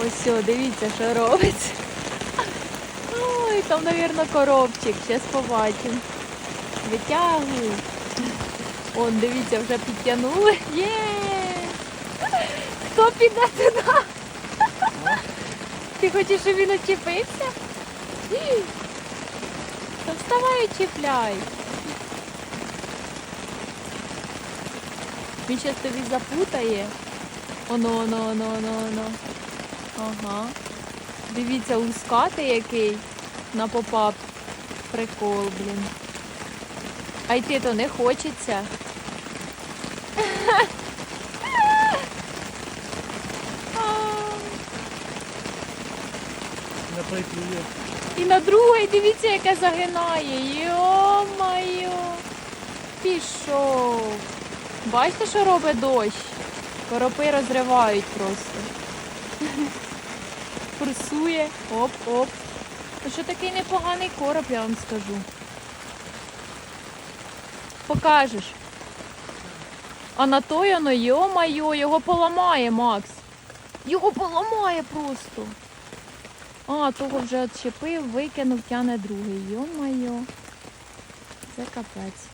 Ось все, дивіться, що робиться. Ой, там, мабуть, коробчик. Зараз побачимо. Витягуй. Он, дивіться, вже підтягнули. Є! Хто піде туди? Ти хочеш, щоб він очепився? Та вставай чіпляй. Він зараз тобі запутає. Оно, оно, оно, оно, оно. Ага. Дивіться, лускатий який на попап. Прикол, блін. А йти то не хочеться. Не прикує. І на другий, дивіться, яке загинає. Йо-моє. Пішов. Бачите, що робить дощ? Коропи розривають просто. Курсує. Оп-оп. Ну що такий непоганий короб, я вам скажу. Покажеш. А на той воно, йо-майо, його поламає, Макс. Його поламає просто. А, того вже відчепив, викинув, тяне другий. Йо-майо. Це капець.